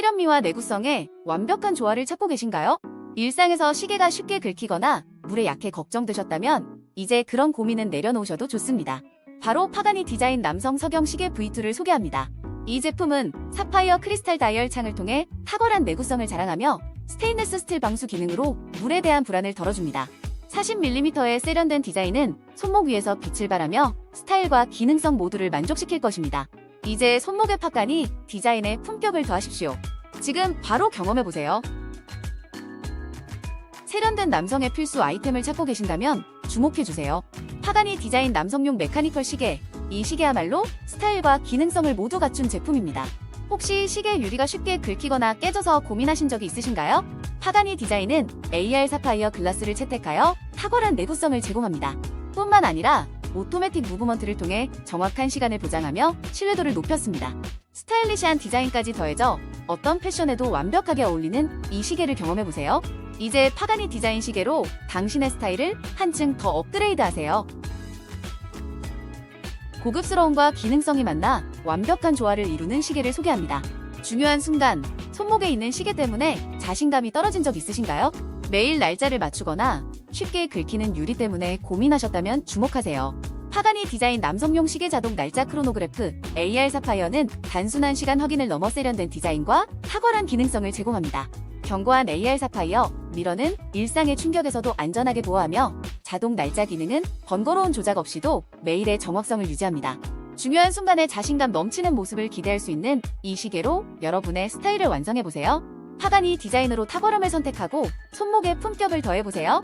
세련미와 내구성의 완벽한 조화를 찾고 계신가요? 일상에서 시계가 쉽게 긁히거나 물에 약해 걱정되셨다면 이제 그런 고민은 내려놓으셔도 좋습니다. 바로 파가니 디자인 남성 석영 시계 V2를 소개합니다. 이 제품은 사파이어 크리스탈 다이얼 창을 통해 탁월한 내구성을 자랑하며 스테인레스 스틸 방수 기능으로 물에 대한 불안을 덜어줍니다. 40mm의 세련된 디자인은 손목 위에서 빛을 발하며 스타일과 기능성 모두를 만족시킬 것입니다. 이제 손목의 팍간이 디자인에 품격을 더하십시오. 지금 바로 경험해보세요. 세련된 남성의 필수 아이템을 찾고 계신다면 주목해주세요. 파가니 디자인 남성용 메카니컬 시계. 이 시계야말로 스타일과 기능성을 모두 갖춘 제품입니다. 혹시 시계 유리가 쉽게 긁히거나 깨져서 고민하신 적이 있으신가요? 파가니 디자인은 AR 사파이어 글라스를 채택하여 탁월한 내구성을 제공합니다. 뿐만 아니라 오토매틱 무브먼트를 통해 정확한 시간을 보장하며 신뢰도를 높였습니다. 스타일리시한 디자인까지 더해져 어떤 패션에도 완벽하게 어울리는 이 시계를 경험해보세요. 이제 파가니 디자인 시계로 당신의 스타일을 한층 더 업그레이드 하세요. 고급스러움과 기능성이 만나 완벽한 조화를 이루는 시계를 소개합니다. 중요한 순간, 손목에 있는 시계 때문에 자신감이 떨어진 적 있으신가요? 매일 날짜를 맞추거나 쉽게 긁히는 유리 때문에 고민하셨다면 주목하세요. 파가니 디자인 남성용 시계 자동 날짜 크로노그래프 AR 사파이어는 단순한 시간 확인을 넘어 세련된 디자인과 탁월한 기능성을 제공합니다. 견고한 AR 사파이어 미러는 일상의 충격에서도 안전하게 보호하며 자동 날짜 기능은 번거로운 조작 없이도 매일의 정확성을 유지합니다. 중요한 순간에 자신감 넘치는 모습을 기대할 수 있는 이 시계로 여러분의 스타일을 완성해보세요. 파가니 디자인으로 탁월함을 선택하고 손목에 품격을 더해보세요.